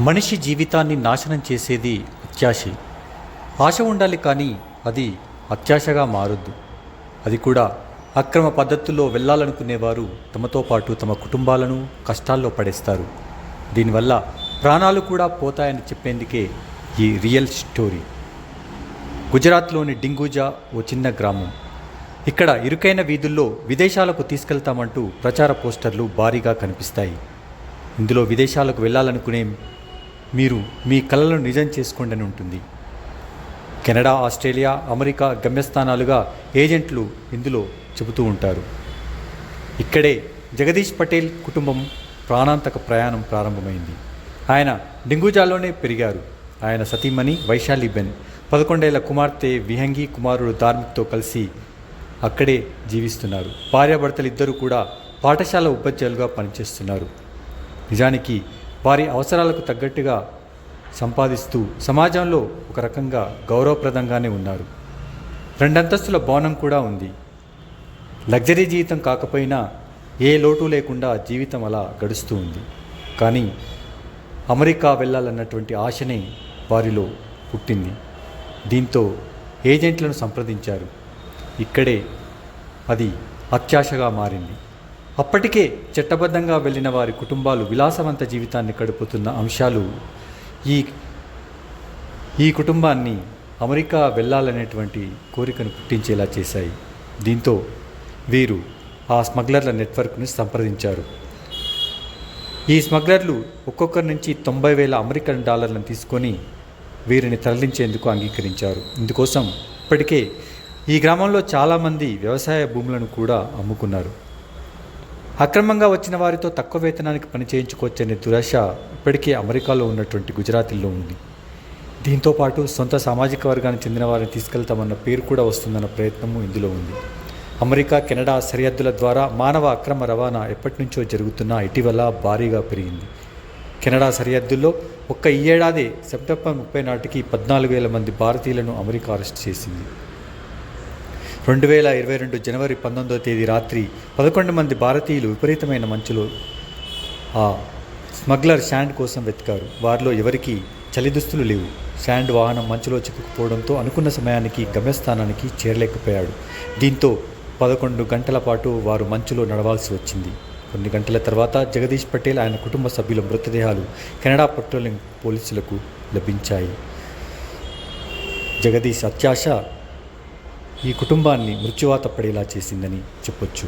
మనిషి జీవితాన్ని నాశనం చేసేది అత్యాశ. ఆశ ఉండాలి కానీ అది అత్యాశగా మారొద్దు. అది కూడా అక్రమ పద్ధతుల్లో వెళ్ళాలనుకునేవారు తమతో పాటు తమ కుటుంబాలను కష్టాల్లో పడేస్తారు. దీనివల్ల ప్రాణాలు కూడా పోతాయని చెప్పేందుకే ఈ రియల్ స్టోరీ. గుజరాత్లోని డింగూజా ఓ చిన్న గ్రామం. ఇక్కడ ఇరుకైన వీధుల్లో విదేశాలకు తీసుకెళ్తామంటూ ప్రచార పోస్టర్లు భారీగా కనిపిస్తాయి. ఇందులో విదేశాలకు వెళ్ళాలనుకునే మీరు మీ కళలను నిజం చేసుకోండి అని ఉంటుంది. కెనడా ఆస్ట్రేలియా అమెరికా గమ్యస్థానాలుగా ఏజెంట్లు ఇందులో చెబుతూ ఉంటారు. ఇక్కడే జగదీష్ పటేల్ కుటుంబం ప్రాణాంతక ప్రయాణం ప్రారంభమైంది. ఆయన డింగుజాలోనే పెరిగారు. ఆయన సతీమణి వైశాలిబెన్ పదకొండేళ్ళ కుమార్తె విహంగి కుమారుడు ధార్మిక్తో కలిసి అక్కడే జీవిస్తున్నారు. భార్యాభర్తలు ఇద్దరు కూడా పాఠశాల ఉపాధ్యాయులుగా పనిచేస్తున్నారు. నిజానికి వారి అవసరాలకు తగ్గట్టుగా సంపాదిస్తూ సమాజంలో ఒక రకంగా గౌరవప్రదంగానే ఉన్నారు. రెండంతస్తుల భవనం కూడా ఉంది. లగ్జరీ జీవితం కాకపోయినా ఏ లోటు లేకుండా జీవితం అలా గడుస్తూ ఉంది. కానీ అమెరికా వెళ్ళాలన్నటువంటి ఆశనే వారిలో పుట్టింది. దీంతో ఏజెంట్లను సంప్రదించారు. ఇక్కడే అది అత్యాశగా మారింది. అప్పటికే చట్టబద్ధంగా వెళ్ళిన వారి కుటుంబాలు విలాసవంత జీవితాన్ని గడుపుతున్న అంశాలు ఈ ఈ కుటుంబాన్ని అమెరికా వెళ్ళాలనేటువంటి కోరికను పుట్టించేలా చేశాయి. దీంతో వీరు ఆ స్మగ్లర్ల నెట్వర్క్ను సంప్రదించారు. ఈ స్మగ్లర్లు ఒక్కొక్కరి నుంచి తొంభై వేల అమెరికన్ డాలర్లను తీసుకొని వీరిని తరలించేందుకు అంగీకరించారు. ఇందుకోసం ఇప్పటికే ఈ గ్రామంలో చాలామంది వ్యవసాయ భూములను కూడా అమ్ముకున్నారు. అక్రమంగా వచ్చిన వారితో తక్కువ వేతనానికి పని చేయించుకోవచ్చనే దురాశ ఇప్పటికే అమెరికాలో ఉన్నటువంటి గుజరాతీల్లో ఉంది. దీంతో పాటు సొంత సామాజిక వర్గానికి చెందిన వారిని తీసుకెళ్తామన్న పేరు కూడా వస్తుందన్న ప్రయత్నము ఇందులో ఉంది. అమెరికా కెనడా సరిహద్దుల ద్వారా మానవ అక్రమ రవాణా ఎప్పటి నుంచో జరుగుతున్నా ఇటీవల భారీగా పెరిగింది. కెనడా సరిహద్దుల్లో ఒక్క ఈ ఏడాది సెప్టెంబర్ ముప్పై నాటికి పద్నాలుగు వేల మంది భారతీయులను అమెరికా అరెస్ట్ చేసింది. రెండు వేల ఇరవై రెండు జనవరి పంతొమ్మిదో తేదీ రాత్రి పదకొండు మంది భారతీయులు విపరీతమైన మంచులో ఆ స్మగ్లర్ శాండ్ కోసం వెతికారు. వారిలో ఎవరికీ చలిదుస్తులు లేవు. శాండ్ వాహనం మంచులో చిక్కుకుపోవడంతో అనుకున్న సమయానికి గమ్యస్థానానికి చేరలేకపోయాడు. దీంతో పదకొండు గంటల పాటు వారు మంచులో నడవాల్సి వచ్చింది. కొన్ని గంటల తర్వాత జగదీష్ పటేల్ ఆయన కుటుంబ సభ్యుల మృతదేహాలు కెనడా పెట్రోలింగ్ పోలీసులకు లభించాయి. జగదీష్ అత్యాశ ఈ కుటుంబాన్ని మృత్యువాత పడేలా చేసిందని చెప్పొచ్చు.